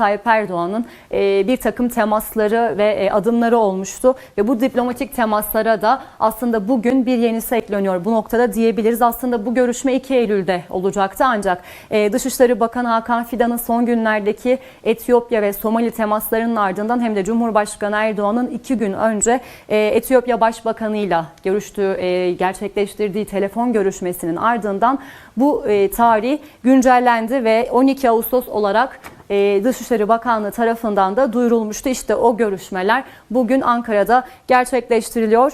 Tayyip Erdoğan'ın e, bir takım temasları ve e, adımları olmuştu ve bu diplomatik temaslara da aslında bugün bir yenisi ekleniyor bu noktada diyebiliriz. Aslında bu görüşme 2 Eylül'de olacaktı ancak e, Dışişleri Bakanı Hakan Fidan'ın son günlerdeki Etiyopya ve Somali temaslarının ardından hem de Cumhurbaşkanı Erdoğan'ın iki gün önce e, Etiyopya Başbakanı'yla görüştüğü, e, gerçekleştirdiği telefon görüşmesinin ardından bu e, tarih güncellendi ve 12 Ağustos olarak e, Dışişleri Bakanlığı tarafından da duyurulmuştu. İşte o görüşmeler bugün Ankara'da gerçekleştiriliyor.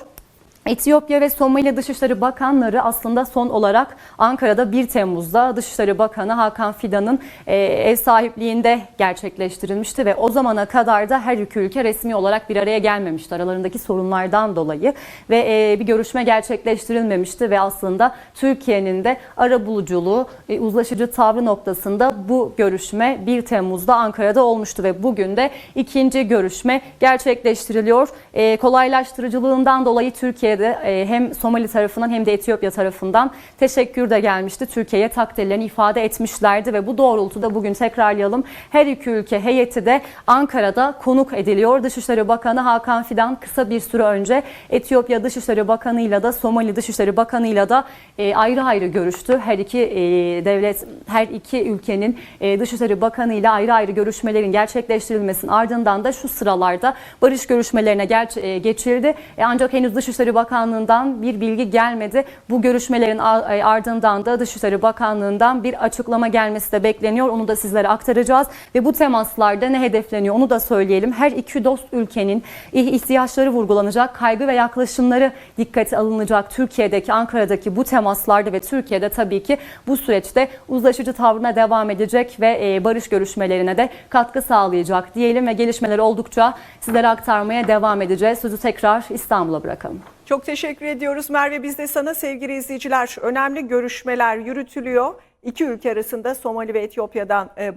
Etiyopya ve Somali Dışişleri Bakanları aslında son olarak Ankara'da 1 Temmuz'da Dışişleri Bakanı Hakan Fidan'ın e, ev sahipliğinde gerçekleştirilmişti ve o zamana kadar da her iki ülke resmi olarak bir araya gelmemişti aralarındaki sorunlardan dolayı ve e, bir görüşme gerçekleştirilmemişti ve aslında Türkiye'nin de arabuluculuğu, e, uzlaşıcı tavrı noktasında bu görüşme 1 Temmuz'da Ankara'da olmuştu ve bugün de ikinci görüşme gerçekleştiriliyor. Kolaylaştırıcılığından dolayı Türkiye'de e, hem Somali tarafından hem de Etiyopya tarafından teşekkür de gelmişti. Türkiye'ye takdirlerini ifade etmişlerdi ve bu doğrultuda bugün tekrarlayalım. Her iki ülke heyeti de Ankara'da konuk ediliyor. Dışişleri Bakanı Hakan Fidan kısa bir süre önce Etiyopya Dışişleri Bakanı'yla da Somali Dışişleri Bakanı'yla da e, ayrı ayrı görüştü. Her iki e, devlet, her iki ülkenin Dışişleri Bakanı'yla ayrı ayrı görüşmelerin gerçekleştirilmesinin ardından da şu sıralarda barış görüşmelerine geçildi. Ancak henüz Dışişleri Bakanlığı'ndan bir bilgi gelmedi. Bu görüşmelerin e, ardından da Dışişleri Bakanlığı'ndan bir açıklama gelmesi de bekleniyor. Onu da sizlere aktaracağız ve bu temaslarda ne hedefleniyor onu da söyleyelim. Her iki dost ülkenin ih- ihtiyaçları vurgulanacak, kaygı ve yaklaşımları dikkate alınacak. Türkiye'deki, Ankara'daki bu temaslarda ve Türkiye'de tabii ki bu süreçte uzlaşıcı tavrına devam edecek ve e, barış görüşmelerine de katkı sağlayacak diyelim ve gelişmeler oldukça sizlere aktarmaya devam edeceğiz. Sözü tekrar İstanbul'a bırakalım. Çok teşekkür ediyoruz Merve. Biz de sana sevgili izleyiciler önemli görüşmeler yürütülüyor. İki ülke arasında Somali ve Etiyopya'dan e, bahsediyoruz.